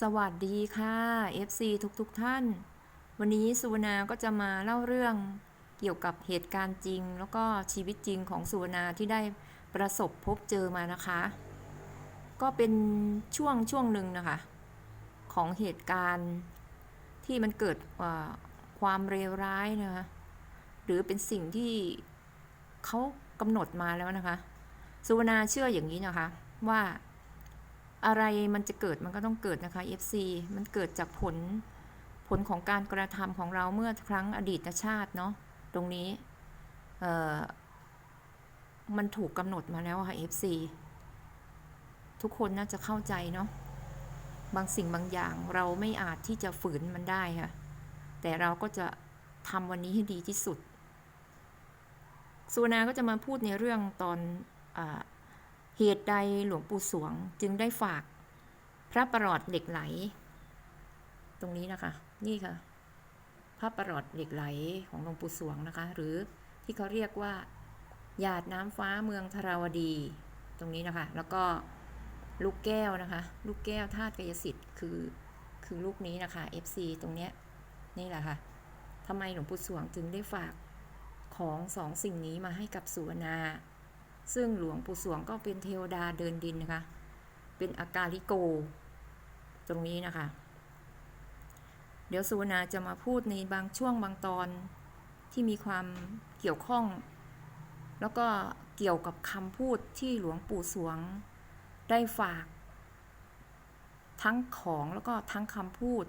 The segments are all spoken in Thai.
สวัสดีค่ะ FC ทุกๆทท่าน วันนี้สุวรรณาก็จะมาเล่าเรื่องเกี่ยวกับเหตุการณ์จริง แล้วก็ชีวิตจริงของสุวรรณาที่ได้ประสบพบเจอมานะคะ ก็เป็นช่วงช่วงหนึ่งนะคะ ของเหตุการณ์ที่มันเกิดความเลวร้ายนะคะหรือเป็นสิ่งที่เขากำหนดมาแล้วนะคะ สุวรรณาเชื่ออย่างนี้นะคะว่า อะไรมันจะเกิดมันก็ต้องเกิดนะคะ FC มันเกิดจากผลผลของการกระทำของเราเมื่อครั้งอดีตชาติเนาะตรงนี้เอ่อมันถูกกำหนดมาแล้วค่ะ FC ทุกคนน่าจะเข้าใจเนาะบางสิ่งบางอย่างเราไม่อาจที่จะฝืนมันได้ค่ะ แต่เราก็จะทำวันนี้ให้ดีที่สุดสุวรรณาก็จะมาพูดในเรื่องตอนอา เหตุใดหลวงปู่สวงจึงได้ฝากพระประหลอดเหล็กไหล ตรงนี้นะคะ นี่ค่ะ พระประหลอดเหล็กไหลของหลวงปู่สวงนะคะ หรือที่เขาเรียกว่าหยาดน้ำฟ้าเมืองธราวดี ตรงนี้นะคะ แล้วก็ลูกแก้วนะคะ ลูกแก้วธาตุกายสิทธิ์คือคือลูกนี้นะคะ FC ตรงเนี้ยนี่แหละค่ะทำไมหลวงปู่สวงจึงได้ฝากของสองสิ่งนี้มาให้กับสุวรรณา ซึ่งหลวงปู่สวงก็เป็นเทวดาเดินดินนะคะ เป็นอากาลิโก ตรงนี้นะคะ เดี๋ยวสุวรรณาจะมาพูดในบางช่วงบางตอนที่มีความเกี่ยวข้อง แล้วก็เกี่ยวกับคำพูดที่หลวงปู่สวงได้ฝาก ทั้งของแล้วก็ทั้งคำพูด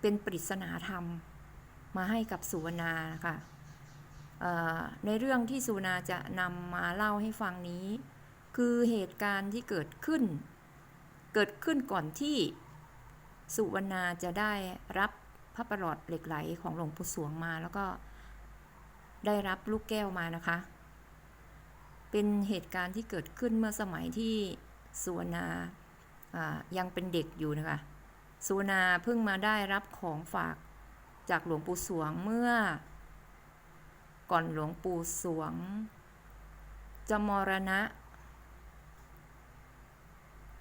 เป็นปริศนาธรรม มาให้กับสุวรรณานะคะเอ่อ ในเรื่องที่สุนาจะนำมาเล่าให้ฟังนี้ คือเหตุการณ์ที่เกิดขึ้น เกิดขึ้นก่อนที่สุวรรณาจะได้รับพระประหลอดเหล็กไหลของหลวงปู่สวงมาแล้วก็ได้รับลูกแก้วมานะคะ เป็นเหตุการณ์ที่เกิดขึ้นเมื่อสมัยที่สุวรรณายังเป็นเด็กอยู่นะคะสุวรรณาเพิ่งมาได้รับของฝากจากหลวงปู่สวงเมื่อ ก่อนหลวงปู่สวง จะมรณะ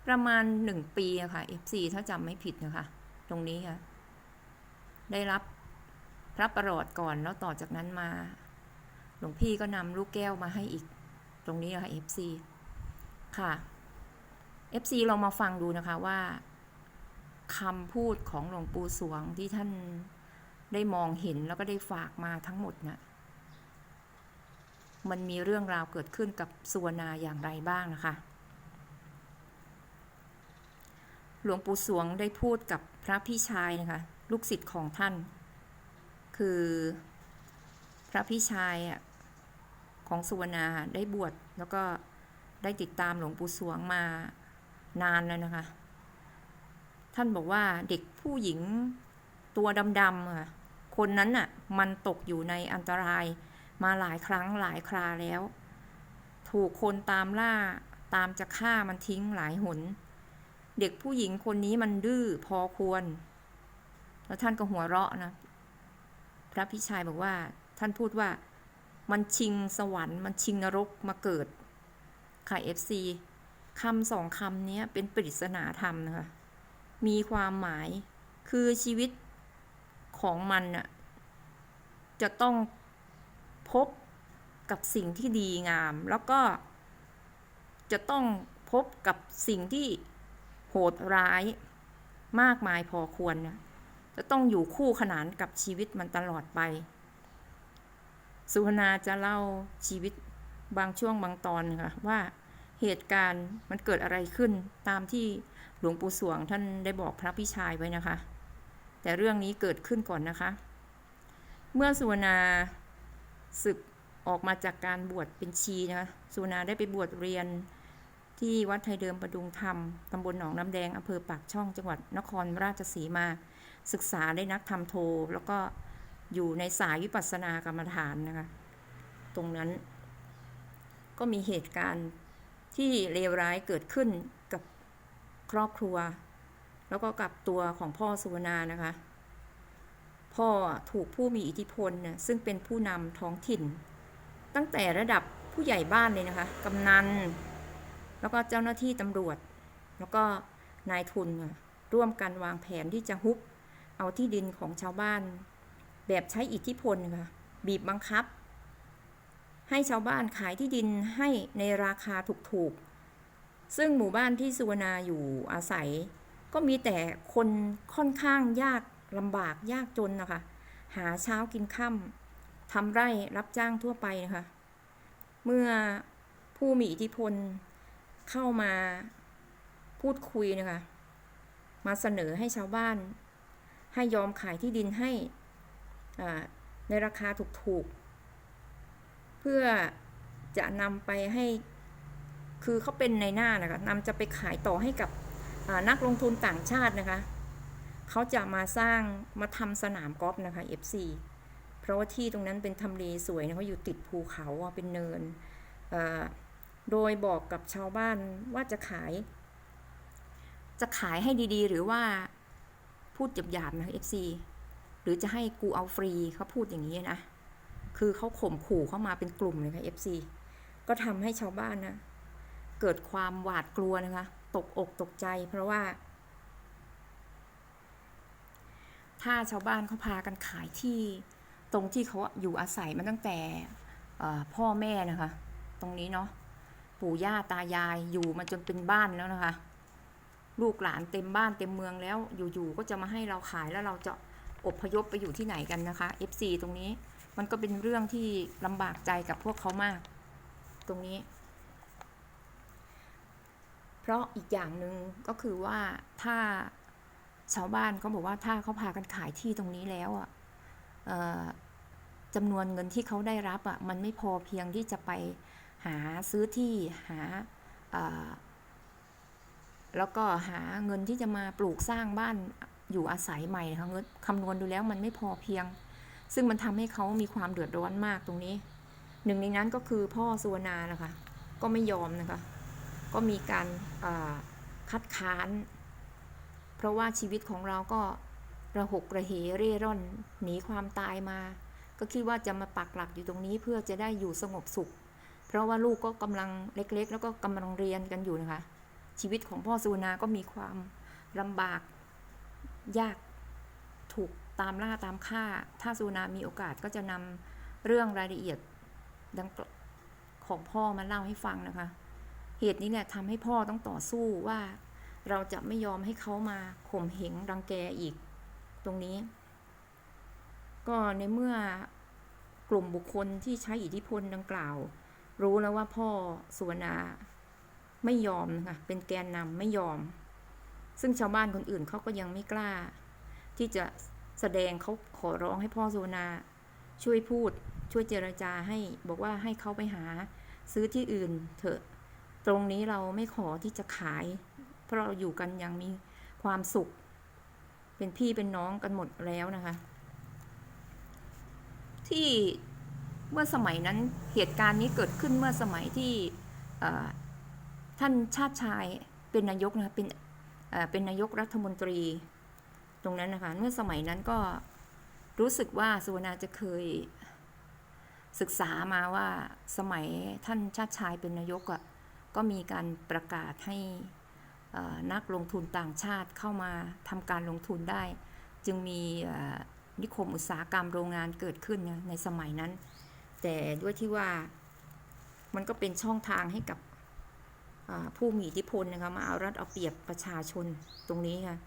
ประมาณหนึ่งปีอะค่ะ F4 ถ้าจำไม่ผิดนะคะ ตรงนี้ค่ะ ได้รับพระประหลอดก่อนแล้วต่อจากนั้นมา หลวงพี่ก็นำลูกแก้วมาให้อีก ตรงนี้นะคะ FC ค่ะ FC ลองมาฟังดูนะคะว่าคำพูดของหลวงปู่สวงที่ท่านได้มองเห็นแล้วก็ได้ฝากมาทั้งหมดนะ่ะ มันมีเรื่องราวเกิดขึ้นกับสุวรรณาอย่างไรบ้างนะคะ หลวงปู่สวงได้พูดกับพระพี่ชายนะคะ ลูกศิษย์ของท่าน คือพระพี่ชายของสุวรรณาได้บวชแล้วก็ได้ติดตามหลวงปู่สวงมานานแล้วนะคะ ท่านบอกว่าเด็กผู้หญิงตัวดำๆค่ะคนนั้นน่ะมันตกอยู่ในอันตราย มาหลายครั้งหลายคราแล้ว ถูกคนตามล่าตามจะฆ่ามันทิ้งหลายหน เด็กผู้หญิงคนนี้มันดื้อพอควร แล้วท่านก็หัวเราะนะ พระพิชัยบอกว่า ท่านพูดว่า มันชิงสวรรค์ มันชิงนรกมาเกิด ค่ะเอฟซีคำสองคำนี้เป็นปริศนาธรรมนะคะ มีความหมายคือชีวิตของมันน่ะจะต้อง พบกับสิ่งที่ดีงาม แล้วก็จะต้องพบกับสิ่งที่โหดร้ายมากมายพอควรนะจะต้องอยู่คู่ขนานกับชีวิตมันตลอดไป สุวรรณาจะเล่าชีวิตบางช่วงบางตอนค่ะว่าเหตุการณ์มันเกิดอะไรขึ้นตามที่หลวงปู่สวงท่านได้บอกพระพิชายไว้นะคะ แต่เรื่องนี้เกิดขึ้นก่อนนะคะ เมื่อสุวรรณา ศึกออกมาจากการบวชเป็นชีนะคะสุวรรณาได้ไปบวชเรียนที่วัดไทยเดิมประดุงธรรม ตำบลหนองน้ำแดงอำเภอปากช่อง จังหวัดนครราชสีมา ศึกษาได้นักธรรมโท แล้วก็อยู่ในสายวิปัสสนากรรมฐานนะคะ ตรงนั้นก็มีเหตุการณ์ที่เลวร้ายเกิดขึ้นกับครอบครัว แล้วก็กับตัวของพ่อสุวรรณานะคะ พ่อถูกผู้มีอิทธิพลเนี่ยซึ่งเป็นผู้นำท้องถิ่น ตั้งแต่ระดับผู้ใหญ่บ้านเลยนะคะ กำนัน แล้วก็เจ้าหน้าที่ตำรวจ แล้วก็นายทุนร่วมกันวางแผนที่จะฮุบเอาที่ดินของชาวบ้าน แบบใช้อิทธิพลค่ะ บีบบังคับ ให้ชาวบ้านขายที่ดินให้ในราคาถูกๆ ซึ่งหมู่บ้านที่สุวรรณาอยู่อาศัย ก็มีแต่คนค่อนข้างยาก ลำบากยากจนนะคะ หาเช้ากินค่ำทำไร่รับจ้างทั่วไปนะคะ เมื่อผู้มีอิทธิพลเข้ามาพูดคุยนะคะ มาเสนอให้ชาวบ้าน ให้ยอมขายที่ดินให้ในราคาถูกๆ เพื่อจะนำไปให้ คือเขาเป็นในหน้านะคะนำจะไปขายต่อให้กับนักลงทุนต่างชาตินะคะ เขาจะมาสร้างมาทำสนามกอล์ฟนะคะ FC เพราะว่าที่ตรงนั้นเป็นทำเลสวยนะเขาอยู่ติดภูเขาเป็นเนิน โดยบอกกับชาวบ้านว่าจะขาย จะขายให้ดีๆ หรือว่าพูดหยาบๆนะ FC หรือจะให้กูเอาฟรีเขาพูดอย่างนี้นะ คือเขาข่มขู่เข้ามาเป็นกลุ่มเลยค่ะ FC ก็ทำให้ชาวบ้านนะ เกิดความหวาดกลัวนะคะ ตกอกตกใจเพราะว่า ถ้าชาวบ้านเขาพากันขายที่ตรงที่เขาอยู่อาศัยมาตั้งแต่พ่อแม่นะคะ ตรงนี้เนาะปู่ย่าตายายอยู่มาจนเป็นบ้านแล้วนะคะ ลูกหลานเต็มบ้านเต็มเมืองแล้วอยู่ๆก็จะมาให้เราขายแล้วเราจะอพยพไปอยู่ที่ไหนกันนะคะ FC ตรงนี้มันก็เป็นเรื่องที่ลำบากใจกับพวกเขามาก ตรงนี้ เพราะอีกอย่างหนึ่งก็คือว่าถ้า ชาวบ้านเขาบอกว่าถ้าเขาพากันขายที่ตรงนี้แล้วอะจำนวนเงินที่เขาได้รับอะมันไม่พอเพียงที่จะไปหาซื้อที่หาแล้วก็หาเงินที่จะมาปลูกสร้างบ้านอยู่อาศัยใหม่นะคะเงินคำนวณดูแล้วมันไม่พอเพียง ซึ่งมันทำให้เขามีความเดือดร้อนมากตรงนี้ หนึ่งในนั้นก็คือพ่อสุวรรณานะคะ ก็ไม่ยอมนะคะ ก็มีการคัดค้าน ราะว่าชีวิตของเราก็ระหกระเหเร่ร่อน หนีความตายมา ก็คิดว่าจะมาปักหลักอยู่ตรงนี้เพื่อจะได้อยู่สงบสุข เพราะว่าลูกก็กำลังเล็ก ๆ แล้วก็กำลังเรียนกันอยู่นะคะ ชีวิตของพ่อสุวรรณาก็มีความลำบากยากถูกตามล่าตามฆ่า ถ้าสุวรรณามีโอกาสก็จะนำเรื่องรายละเอียดดังของพ่อมาเล่าให้ฟังนะคะ เหตุนี้เนี่ยทำให้พ่อต้องต่อสู้ว่า เราจะไม่ยอมให้เขามาข่มเหงรังแกอีก ตรงนี้ ก็ในเมื่อกลุ่มบุคคลที่ใช้อิทธิพลดังกล่าว รู้แล้วว่าพ่อสุวรรณาไม่ยอมนะคะเป็นแกนนำไม่ยอม ซึ่งชาวบ้านคนอื่นเขาก็ยังไม่กล้า ที่จะแสดงเขาขอร้องให้พ่อสุวรรณาช่วยพูดช่วยเจรจาให้บอกว่าให้เขาไปหาซื้อที่อื่นเถอะ ตรงนี้เราไม่ขอที่จะขาย ราะเราอยู่กันอยังมีความสุข เป็นพี่เป็นน้องกันหมดแล้วนะคะ ที่เมื่อสมัยนั้นเหตุการณ์นี้เกิดขึ้นเมื่อสมัยที่ท่านชาติชายเป็นนายกนะคะเป็นเป็นนายกรัฐมนตรี ตรงนั้นนะคะเมื่อสมัยนั้นก็รู้สึกว่าสุวรรณาจะเคยศึกษามาว่าสมัยท่านชาติชายเป็นนายกอะ่ะก็มีการประกาศให้ นักลงทุนต่างชาติเข้ามาทำการลงทุนได้ จึงมีนิคมอุตสาหกรรมโรงงานเกิดขึ้นนะในสมัยนั้น แต่ด้วยที่ว่ามันก็เป็นช่องทางให้กับผู้มีอิทธิพลนะคะมาเอารัดเอาเปรียบประชาชนตรงนี้ค่ะ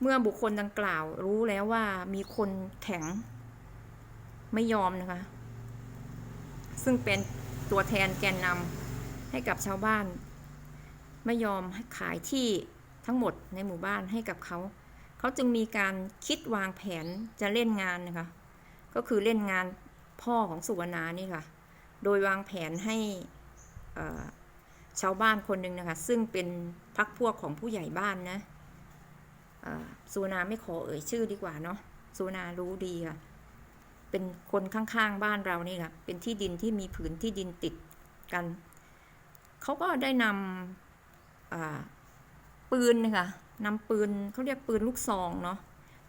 เมื่อบุคคลดังกล่าวรู้แล้วว่ามีคนแข็งไม่ยอมนะคะ ซึ่งเป็นตัวแทนแกนนำให้กับชาวบ้าน ไม่ยอมขายที่ทั้งหมดในหมู่บ้านให้กับเขา เขาจึงมีการคิดวางแผนจะเล่นงานนะคะ ก็คือเล่นงานพ่อของสุวรรณานี่ค่ะ โดยวางแผนให้ชาวบ้านคนหนึ่งนะคะ ซึ่งเป็นพักพวกของผู้ใหญ่บ้านนะสุวรรณาไม่ขอเอ่ยชื่อดีกว่าเนาะสุวรรณารู้ดีค่ะ เป็นคนข้างๆบ้านเรานี่ค่ะ เป็นที่ดินที่มีผืนที่ดินติดกัน เขาก็ได้นำอ่า ปืนนะคะนำปืนเขาเรียกปืนลูกซองเนาะ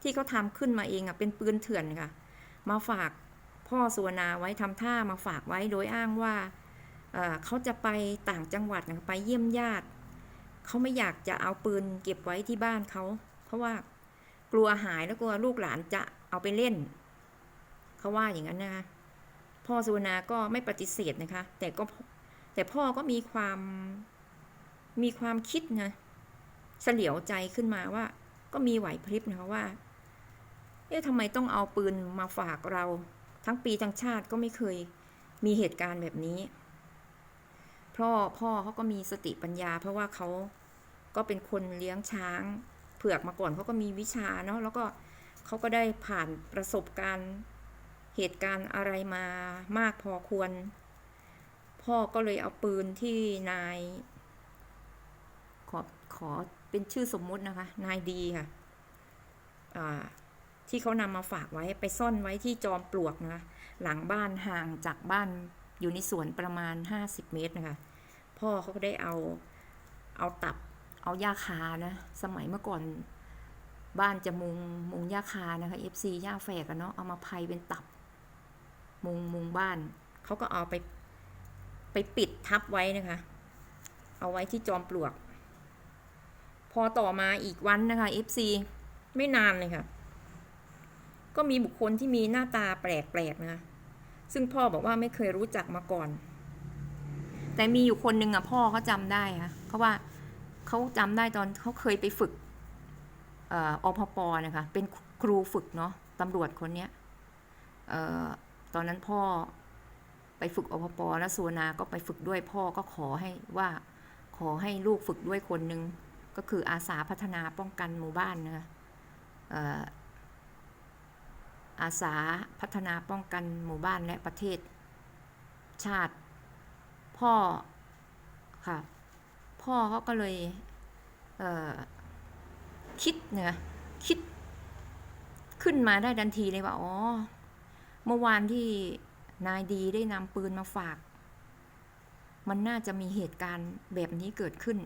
ที่เขาทำขึ้นมาเองอะเป็นปืนเถื่อนค่ะ มาฝากพ่อสุวรรณาไว้ทำท่ามาฝากไว้โดยอ้างว่าเขาจะไปต่างจังหวัดไปเยี่ยมญาติเขาไม่อยากจะเอาปืนเก็บไว้ที่บ้านเขา เพราะว่ากลัวหายแล้วกลัวลูกหลานจะเอาไปเล่น เขาว่าอย่างนั้นนะคะพ่อสุวรรณาก็ไม่ปฏิเสธนะคะ แต่ก็แต่พ่อก็มีความ มีความคิดนะเฉลียวใจขึ้นมาว่า ก็มีไหวพริบนะคะว่า เอ๊ะทำไมต้องเอาปืนมาฝากเรา ทั้งปีทั้งชาติก็ไม่เคยมีเหตุการณ์แบบนี้พ่อพ่อเขาก็มีสติปัญญา เพราะว่าเขาก็เป็นคนเลี้ยงช้าง เผือกมาก่อนเขาก็มีวิชาเนาะแล้วก็เขาก็ได้ผ่านประสบการณ์เหตุการณ์อะไรมามากพอควร พ่อก็เลยเอาปืนที่นาย ขอเป็นชื่อสมมุตินะคะ นายดีค่ะที่เขานำมาฝากไว้ไปซ่อนไว้ที่จอมปลวกนะคะ หลังบ้านห่างจากบ้านอยู่ในสวนประมาณ 50 เมตรนะคะ พ่อเขาก็ได้เอาเอาตับเอาหญ้าคานะ สมัยเมื่อก่อนบ้านจะมุงมุงหญ้าคานะคะ FC หญ้าแฝกเนาะเอามาไพเป็นตับ มุงมุงบ้านเขาก็เอาไปไปปิดทับไว้นะคะ เอาไว้ที่จอมปลวก พอต่อมาอีกวันนะคะ FC ไม่นานเลยค่ะ ก็มีบุคคลที่มีหน้าตาแปลกๆนะคะซึ่งพ่อบอกว่าไม่เคยรู้จักมาก่อน แต่มีอยู่คนหนึ่งอะพ่อเขาจำได้ค่ะเพราะว่าเขาจำได้ตอนเขาเคยไปฝึกออพปนะคะ เป็นครูฝึกเนาะตำรวจคนเนี้ยออตอนนั้นพ่อไปฝึกอพปแล้วสุวรรณาก็ไปฝึกด้วยพ่อก็ขอให้ว่าขอให้ลูกฝึกด้วยคนหนึ่ง ก็คืออาสาพัฒนาป้องกันหมู่บ้านนะคะเอ่ออาสาพัฒนาป้องกันหมู่บ้านและประเทศ ชาติ พ่อค่ะพ่อเขาก็เลยเคิดเนี่ยคิดขึ้นมาได้ทันทีเลยว่า อ๋อ เมื่อวานที่นายดีได้นำปืนมาฝาก มันน่าจะมีเหตุการณ์แบบนี้เกิดขึ้น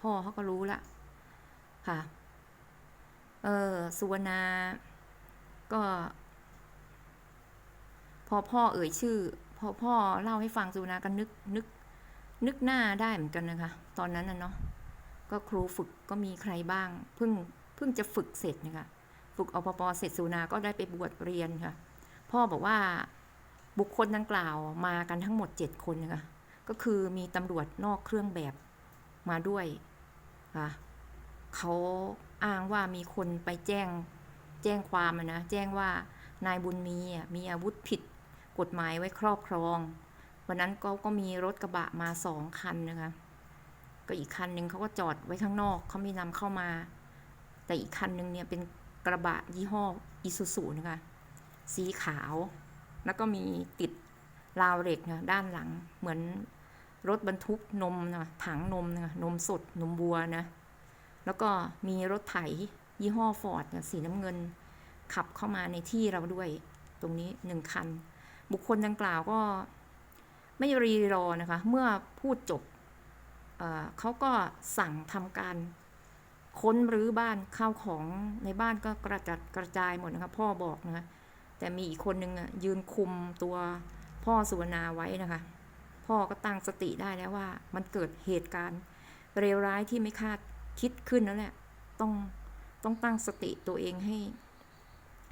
พ่อเขาก็รู้ละค่ะ เออสุวรรณาก็ พอพ่อเอ่ยชื่อ พอพ่อเล่าให้ฟังสุนาก็นึกนึก นึกหน้าได้เหมือนกันนะคะ ตอนนั้นน่ะเนาะก็ครูฝึกก็มีใครบ้าง เพิ่งเพิ่งจะฝึกเสร็จนะคะฝึกอปปเสร็จสุนาก็ได้ไปบวชเรียนค่ะ พ่อบอกว่าบุคคลดังกล่าวมากันทั้งหมดเจ็ดคนนะคะก็คือมีตำรวจนอกเครื่องแบบมาด้วย ค่ะเขาอ้างว่ามีคนไปแจ้งแจ้งความนะแจ้งว่านายบุญมีมีอาวุธผิดกฎหมายไว้ครอบครอง วันนั้นก็ก็มีรถกระบะมาสองคันนะคะ ก็อีกคันหนึ่งเขาก็จอดไว้ข้างนอกเขาไม่นำเข้ามา แต่อีกคันหนึ่งเนี่ยเป็นกระบะยี่ห้ออิซูซุนะคะ สีขาว แล้วก็มีติดราวเหล็กนะด้านหลังเหมือน รถบรรทุกนมนะถังนมนะนมสดนมบัวนะ แล้วก็มีรถไถยี่ห้อฟอร์ดสีน้ำเงิน ขับเข้ามาในที่เราด้วยตรงนี้หนึ่งคัน บุคคลดังกล่าวก็ไม่รีรอนะคะ เมื่อพูดจบเเขาก็สั่งทำการค้นรื้อบ้านข้าวของในบ้านก็กระจัดกระจายหมดนะคะพ่อบอกนะคะแต่มีอีกคนหนึ่งยืนคุมตัวพ่อสุวรรณาไว้นะคะ พ่อก็ตั้งสติได้แล้วว่า มันเกิดเหตุการณ์เลวร้ายที่ไม่คาดคิดขึ้นแล้วแหละ ต้องต้องตั้งสติตัวเองให้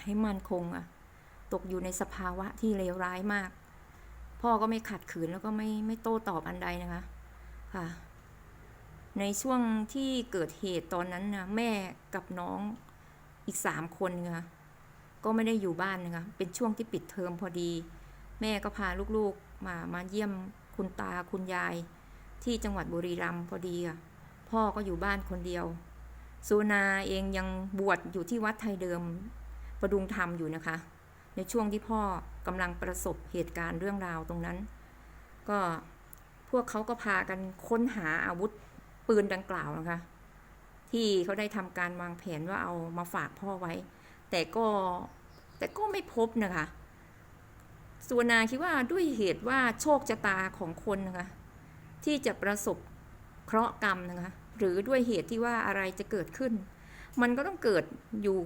ให้มั่นคงอะตกอยู่ในสภาวะที่เลวร้ายมาก พ่อก็ไม่ขัดขืนแล้วก็ไม่ไม่โต้ตอบอันใดนะคะ ค่ะ ในช่วงที่เกิดเหตุตอนนั้นนะแม่กับน้องอีกสามคนนะคะก็ไม่ได้อยู่บ้านนะคะ เป็นช่วงที่ปิดเทอมพอดี แม่ก็พาลูกๆมามาเยี่ยม คุณตาคุณยาย ที่จังหวัดบุรีรัมย์พอดีค่ะพ่อก็อยู่บ้านคนเดียวสุนาเองยังบวชอยู่ที่วัดไทยเดิมประดุงธรรมอยู่นะคะ ในช่วงที่พ่อกำลังประสบเหตุการณ์เรื่องราวตรงนั้น ก็พวกเขาก็พากันค้นหาอาวุธปืนดังกล่าวนะคะ ที่เขาได้ทำการวางแผนว่าเอามาฝากพ่อไว้ แต่ก็แต่ก็ไม่พบนะคะ สุวรรณาคิดว่าด้วยเหตุว่าโชคชะตาของคนนะคะที่จะประสบเคราะห์กรรมนะคะหรือด้วยเหตุที่ว่าอะไรจะเกิดขึ้น มันก็ต้องเกิดอยู่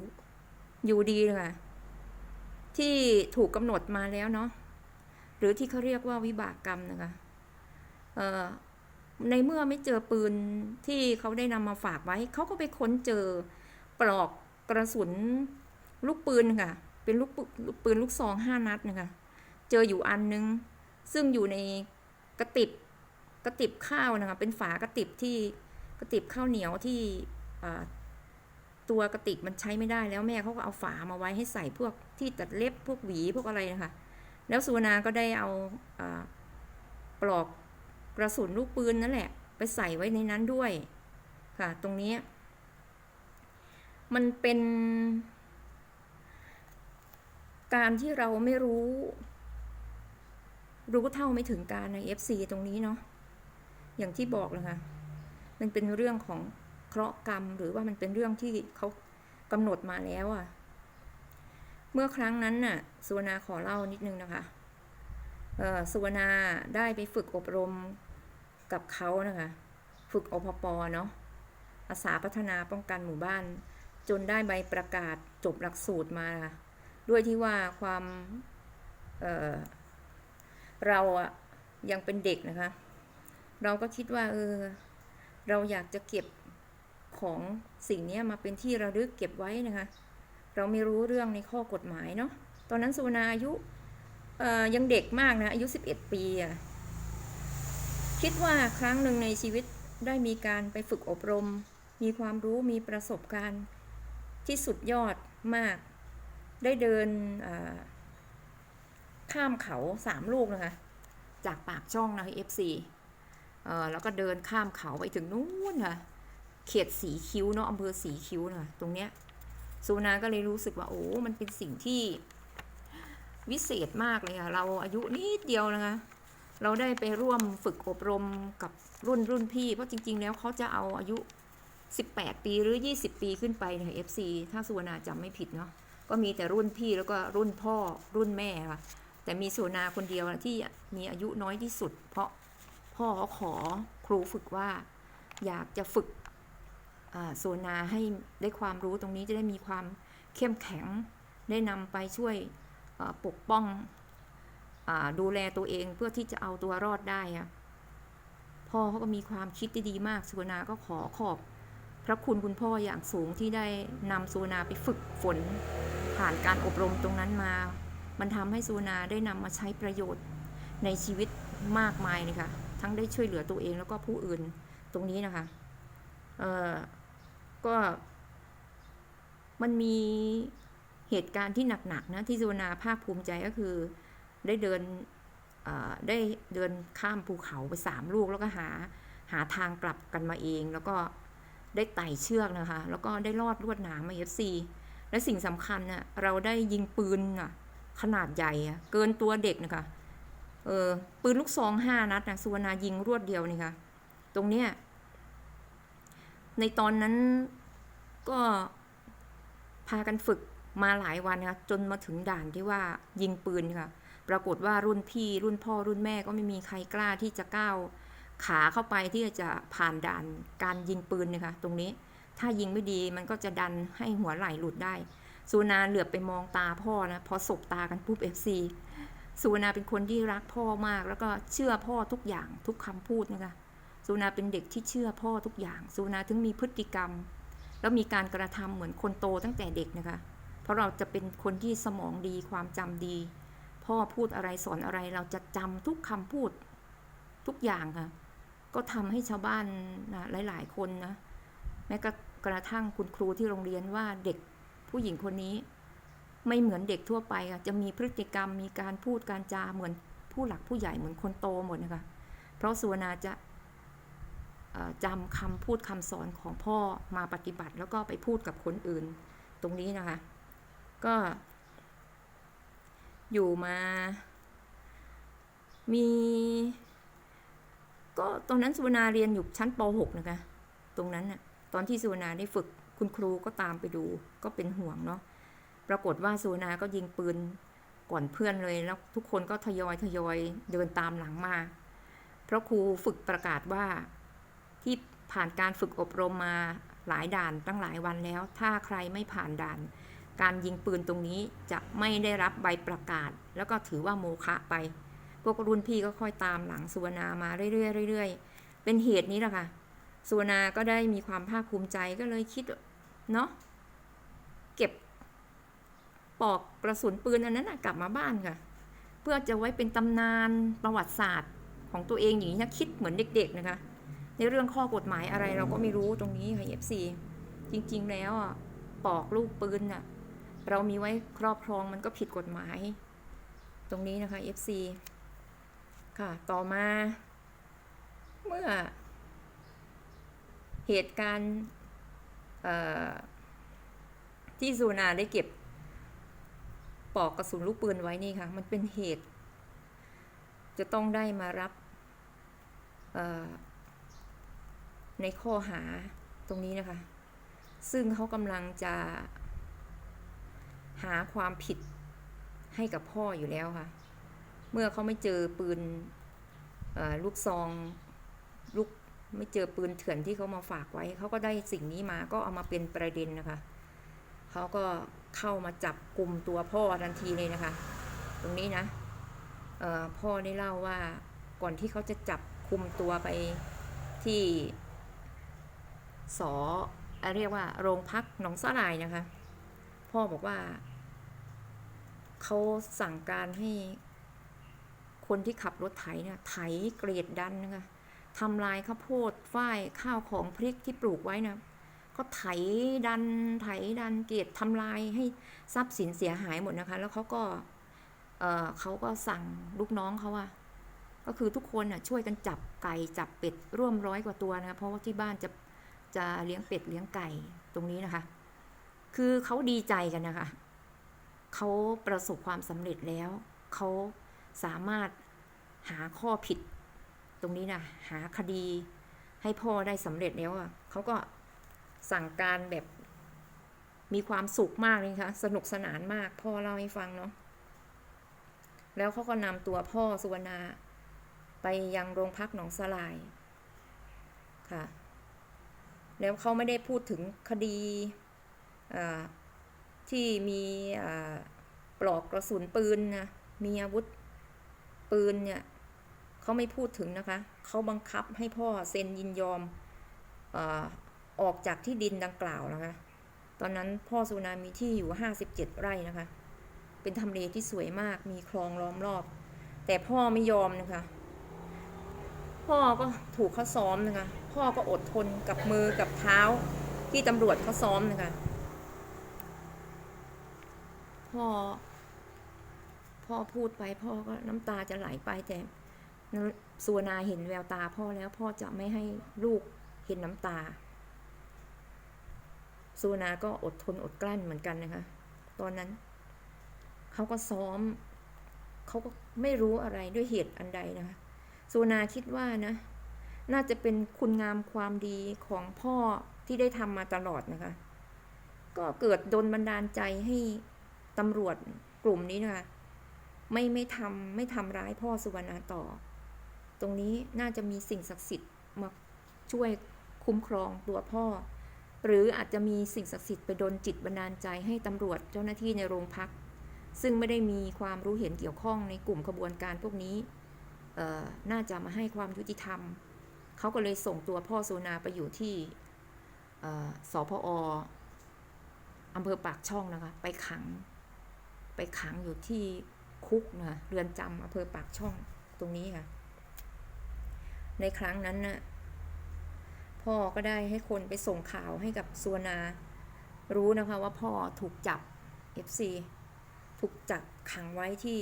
อยู่ดีเลยค่ะที่ถูกกำหนดมาแล้วเนาะหรือที่เขาเรียกว่าวิบากกรรมนะคะในเมื่อไม่เจอปืนที่เขาได้นำมาฝากไว้ เขาก็ไปค้นเจอปลอกกระสุนลูกปืนค่ะ เป็นลูกปืนลูกซองห้านัดนะคะ เจออยู่อันนึง ซึ่งอยู่ในกระติบกระติบข้าวนะคะเป็นฝากระติบที่กระติบข้าวเหนียวที่ตัวกระติกมันใช้ไม่ได้แล้วแม่เขาก็เอาฝามาไว้ให้ใส่พวกที่ตัดเล็บพวกหวีพวกอะไรนะคะ แล้วสุวรรณาก็ได้เอาอาปลอกกระสุนลูกปืนนั่นแหละ ไปใส่ไว้ในนั้นด้วยค่ะ ตรงนี้ มันเป็นการที่เราไม่รู้ รู้เท่าไม่ถึงการใน FC ตรงนี้เนาะอย่างที่บอกเลยค่ะมันเป็นเรื่องของเคราะห์กรรม หรือว่ามันเป็นเรื่องที่เขากำหนดมาแล้วอะเมื่อครั้งนั้นน่ะสุวรรณาขอเล่านิดนึงนะคะเออสุวรรณาได้ไปฝึกอบรมกับเขานะคะ ฝึกอพปเนาะอาสาพัฒนาป้องกันหมู่บ้าน จนได้ใบประกาศจบหลักสูตรมา ด้วยที่ว่าความ เราอะยังเป็นเด็กนะคะ เราก็คิดว่าเออเราอยากจะเก็บของสิ่งนี้มาเป็นที่ระลึกเก็บไว้นะคะ เราไม่รู้เรื่องในข้อกฎหมายเนาะตอนนั้นสุวรรณาอายุยังเด็กมากนะอายุ 11 ปีอะคิดว่าครั้งหนึ่งในชีวิตได้มีการไปฝึกอบรม มีความรู้มีประสบการณ์ที่สุดยอดมาก ได้เดินอ ข้ามเขาสามลูกนะคะ จากปากช่องนะคะ FC เอ่อแล้วก็เดินข้ามเขาไปถึงนู้นค่ะเขตสีคิ้วเนาะอำเภอสีคิ้วนะตรงเนี้ยสุนาก็เลยรู้สึกว่าโอ้มันเป็นสิ่งที่วิเศษมากเลยค่ะเราอายุนิดเดียวนะคะเราได้ไปร่วมฝึกอบรมกับรุ่นรุ่นพี่ เพราะจริง ๆ แล้วเขาจะเอาอายุ 18 ปีหรือ 20 ปีขึ้นไปใน FC ถ้าสุวรรณาจำไม่ผิดเนาะก็มีแต่รุ่นพี่แล้วก็รุ่นพ่อรุ่นแม่ค่ะ แต่มีสุวรรณาคนเดียวที่มีอายุน้อยที่สุด เพราะพ่อเขาขอครูฝึกว่าอยากจะฝึกโซนาให้ได้ความรู้ตรงนี้จะได้มีความเข้มแข็งได้นำไปช่วยปกป้องอดูแลตัวเองเพื่อที่จะเอาตัวรอดได้อะพ่อเขาก็มีความคิดที่ดีมากสุวรรณาก็ขอขอบ พระคุณคุณพ่ออย่างสูงที่ได้นำสุวรรณาไปฝึกฝนผ่านการอบรมตรงนั้นมา มันทำให้สุวรรณาได้นำมาใช้ประโยชน์ในชีวิตมากมายเลยค่ะ ทั้งได้ช่วยเหลือตัวเองแล้วก็ผู้อื่นตรงนี้นะคะเอ่อก็มันมีเหตุการณ์ที่หนักๆนะที่สุวรรณาภาคภูมิใจก็คือได้เดินได้เดินข้ามภูเขาไปสามลูกแล้วก็หาหาทางกลับกันมาเอง แล้วก็ได้ไต่เชือกนะคะ แล้วก็ได้ลอดลวดหนามมาเอฟซีและสิ่งสำคัญน่ะเราได้ยิงปืนน่ะ ขนาดใหญ่อะเกินตัวเด็กนะคะเออปืนลูกซองห้านัดนะสุวรรณายิงรวดเดียวนี่ค่ะตรงเนี้ยในตอนนั้นก็พากันฝึกมาหลายวันค่ะจนมาถึงด่านที่ว่ายิงปืนค่ะ ปรากฏว่ารุ่นพี่รุ่นพ่อรุ่นแม่ก็ไม่มีใครกล้าที่จะก้าวขาเข้าไปที่จะผ่านด่านการยิงปืนนะคะตรงนี้ ถ้ายิงไม่ดีมันก็จะดันให้หัวไหล่หลุดได้ สุวรรณาเหลือบไปมองตาพ่อนะพอสบตากันปุ๊บเอฟซีสุวรรณาเป็นคนที่รักพ่อมาก แล้วก็เชื่อพ่อทุกอย่างทุกคำพูดนะคะสุนาเป็นเด็กที่เชื่อพ่อทุกอย่างสุนาถึงมีพฤติกรรม แล้วมีการกระทำเหมือนคนโตตั้งแต่เด็กนะคะ เพราะเราจะเป็นคนที่สมองดีความจำดี พ่อพูดอะไรสอนอะไรเราจะจำทุกคำพูดทุกอย่างค่ะก็ทำให้ชาวบ้านนะหลาย ๆ คนนะแม้กระทั่งคุณครูที่โรงเรียนว่าเด็ก ผู้หญิงคนนี้ ไม่เหมือนเด็กทั่วไปค่ะจะมีพฤติกรรมมีการพูดการจาเหมือนผู้หลักผู้ใหญ่เหมือนคนโตหมดนะคะเพราะสุวรรณาจะจำคำพูดคำสอนของพ่อมาปฏิบัติ แล้วก็ไปพูดกับคนอื่นตรงนี้นะคะ ก็ อยู่มา มี ก็ตอนนั้นสุวรรณาเรียนอยู่ชั้นป .6 นะคะ ตรงนั้นน่ะตอนที่สุวรรณาได้ฝึก คุณครูก็ตามไปดู ก็เป็นห่วงเนาะปรากฏว่าสุวรรณาก็ยิงปืนก่อนเพื่อนเลยแล้วทุกคนก็ทยอยทยอยเดินตามหลังมา เพราะครูฝึกประกาศว่าที่ผ่านการฝึกอบรมมาหลายด่านตั้งหลายวันแล้ว ถ้าใครไม่ผ่านด่าน การยิงปืนตรงนี้จะไม่ได้รับใบประกาศ แล้วก็ถือว่าโมฆะไป พวกรุ่นพี่ก็ค่อยตามหลังสุวรรณามาเรื่อยๆเรื่อยเป็นเหตุนี้แหละค่ะสุวรรณาก็ได้มีความภาคภูมิใจก็เลยคิด เนาะเก็บปอกกระสุนปืนอันนั้นนะกลับมาบ้านค่ะ เพื่อจะไว้เป็นตำนานประวัติศาสตร์ของตัวเองอย่างนี้นะคิดเหมือนเด็ก ๆนะคะ ในเรื่องข้อกฎหมายอะไรเราก็ไม่รู้ตรงนี้ค่ะ FC จริง ๆ แล้วอะปอกลูกปืนน่ะเรามีไว้ครอบครองมันก็ผิดกฎหมาย ตรงนี้นะคะ FC ค่ะ ต่อมา เมื่อ เหตุการณ์ ที่สุนาได้เก็บปอกกระสุนลูกปืนไว้นี่ค่ะ มันเป็นเหตุ จะต้องได้มารับในข้อหาตรงนี้นะคะ ซึ่งเขากำลังจะหาความผิดให้กับพ่ออยู่แล้วค่ะ เมื่อเขาไม่เจอปืนลูกซอง ไม่เจอปืนเถื่อนที่เขามาฝากไว้ เขาก็ได้สิ่งนี้มาก็เอามาเป็นประเด็นนะคะ เขาก็เข้ามาจับกลุ่มตัวพ่อทันทีเลยนะคะ ตรงนี้นะเออพ่อได้เล่าว่าก่อนที่เขาจะจับคุมตัวไปที่สอเอเรียกว่าโรงพักหนองสาลายนะคะ พ่อบอกว่าเขาสั่งการให้คนที่ขับรถไถเนี่ยไถเกรดดันนะคะ ทำลายข้าวโพดฝ้ายข้าวของพริกที่ปลูกไว้นะก็ไถดันไถดันเกรดทำลายให้ทรัพย์สินเสียหายหมดนะคะ แล้วเขาก็เออเขาก็สั่งลูกน้องเขาว่าก็คือทุกคนน่ะช่วยกันจับไก่จับเป็ดร่วมร้อยกว่าตัวนะคะเพราะว่าที่บ้านจะจะเลี้ยงเป็ดเลี้ยงไก่ตรงนี้นะคะ คือเขาดีใจกันนะคะเขาประสบความสำเร็จแล้วเขาสามารถหาข้อผิด ตรงนี้นะหาคดีให้พ่อได้สำเร็จแล้วอะเขาก็สั่งการแบบมีความสุขมากเลยค่ะสนุกสนานมากพ่อเล่าให้ฟังเนาะแล้วเขาก็นำตัวพ่อสุวรรณาไปยังโรงพักหนองสลายค่ะ แล้วเขาไม่ได้พูดถึงคดีที่มีปลอกกระสุนปืนนะมีอาวุธปืนเนี่ย เขาไม่พูดถึงนะคะ เขาบังคับให้พ่อเซ็นยินยอมอออกจากที่ดินดังกล่าวนะคะ ตอนนั้นพ่อสุนามีที่อยู่ 57 ไร่นะคะ เป็นทำเลที่สวยมาก มีคลองล้อมรอบ แต่พ่อไม่ยอมนะคะ พ่อก็ถูกเขาซ้อมนะคะ พ่อก็อดทนกับมือกับเท้าที่ตำรวจเขาซ้อมนะคะ พ่อ พ่อพูดไปพ่อก็น้ำตาจะไหลไปแต่ สุวรรณาเห็นแววตาพ่อแล้วพ่อจะไม่ให้ลูกเห็นน้ำตาสุวรรณาก็อดทนอดกลั้นเหมือนกันนะคะ ตอนนั้นเขาก็ซ้อมเขาก็ไม่รู้อะไรด้วยเหตุอันใดนะคะสุวรรณาคิดว่านะ น่าจะเป็นคุณงามความดีของพ่อที่ได้ทำมาตลอดนะคะ ก็เกิดดนบันดาลใจให้ตำรวจกลุ่มนี้นะคะ ไม่ไม่ทำไม่ทำร้ายพ่อสุวรรณาต่อ ตรงนี้น่าจะมีสิ่งศักดิ์สิทธิ์มาช่วยคุ้มครองตัวพ่อ หรืออาจจะมีสิ่งศักดิ์สิทธิ์ไปดนจิตบันดาลใจให้ตำรวจเจ้าหน้าที่ในโรงพัก ซึ่งไม่ได้มีความรู้เห็นเกี่ยวข้องในกลุ่มขบวนการพวกนี้น่าจะมาให้ความยุติธรรม เขาก็เลยส่งตัวพ่อสุวรรณาไปอยู่ที่เอ่อสพออำเภอปากช่องนะคะ ไปขัง ไปขังอยู่ที่คุกนะคะเรือนจำอำเภอปากช่องตรงนี้ค่ะ ในครั้งนั้นน่ะพ่อก็ได้ให้คนไปส่งข่าวให้กับสุวรรณารู้นะคะว่าพ่อถูกจับ FC ถูกจับขังไว้ที่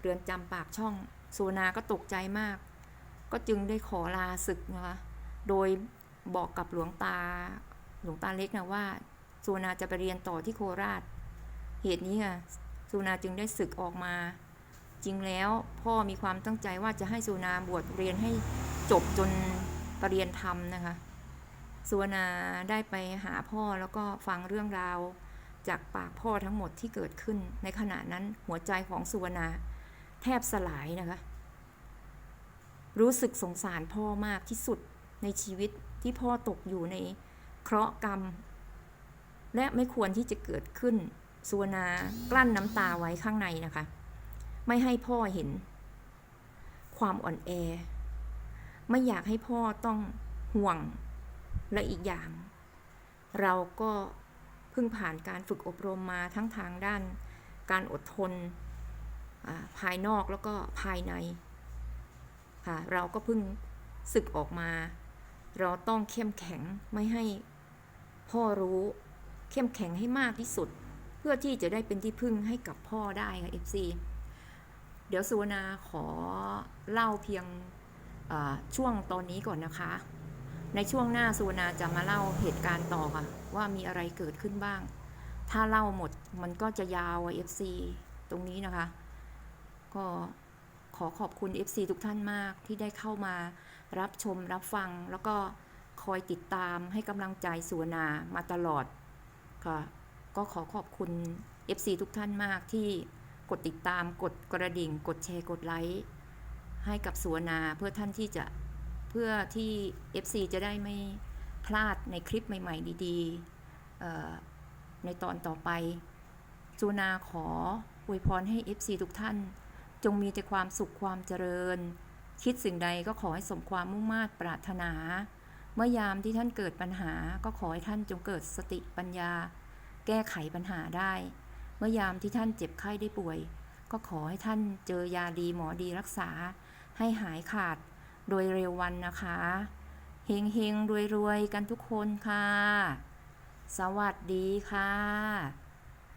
เรือนจำปากช่องสุวรรณาก็ตกใจมาก ก็จึงได้ขอลาศึกนะคะโดยบอกกับหลวงตาหลวงตาเล็กนะว่าสุวรรณาจะไปเรียนต่อที่โคราช เหตุนี้ค่ะสุวรรณาจึงได้ศึกออกมา จริงแล้วพ่อมีความตั้งใจว่าจะให้สุวรรณาบวชเรียนให้จบจนปรริญญาธรรมนะคะสุวรรณาได้ไปหาพ่อแล้วก็ฟังเรื่องราวจากปากพ่อทั้งหมดที่เกิดขึ้น ในขณะนั้นหัวใจของสุวรรณาแทบสลายนะคะ รู้สึกสงสารพ่อมากที่สุดในชีวิตที่พ่อตกอยู่ในเคราะห์กรรม และไม่ควรที่จะเกิดขึ้นสุวรรณากลั้นน้ำตาไว้ข้างในนะคะ ไม่ให้พ่อเห็น ความอ่อนแอ ไม่อยากให้พ่อต้องห่วงและอีกอย่าง เราก็เพิ่งผ่านการฝึกอบรมมาทั้งทางด้าน การอดทนภายนอกแล้วก็ภายในค่ะเราก็เพิ่งศึกออกมา เราต้องเข้มแข็งไม่ให้พ่อรู้เข้มแข็งให้มากที่สุด เพื่อที่จะได้เป็นที่พึ่งให้กับพ่อได้ค่ะ FC เดี๋ยวสุวรรณาขอเล่าเพียงช่วงตอนนี้ก่อนนะคะ ในช่วงหน้าสุวรรณาจะมาเล่าเหตุการณ์ต่อค่ะ ว่ามีอะไรเกิดขึ้นบ้าง ถ้าเล่าหมดมันก็จะยาวอะ FC ตรงนี้นะคะ ก็ขอขอบคุณ FC ทุกท่านมากที่ได้เข้ามารับชมรับฟัง แล้วก็คอยติดตามให้กำลังใจสุวรรณามาตลอดค่ะ ก็ขอขอบคุณ FC ทุกท่านมากที่ กดติดตามกดกระดิ่ง กดแชร์กดไลค์ให้กับสุวรรณาเพื่อท่านที่จะเพื่อที่ FC จะได้ไม่พลาดในคลิปใหม่ ๆ ดีๆในตอนต่อไปสุวรรณาขออวยพรให้ FC ทุกท่าน จงมีแต่ความสุขความเจริญ คิดสิ่งใดก็ขอให้สมความมุ่งมา่ปรารถนา เมื่อยามที่ท่านเกิดปัญหาก็ขอให้ท่านจงเกิดสติปัญญา แก้ไขปัญหาได้ เมื่อยามที่ท่านเจ็บไข้ได้ป่วย ก็ขอให้ท่านเจอยาดีหมอดีรักษา ให้หายขาดโดยเร็ววันนะคะเฮงเฮงรวยรวยๆกันทุกคนค่ะ สวัสดีค่ะ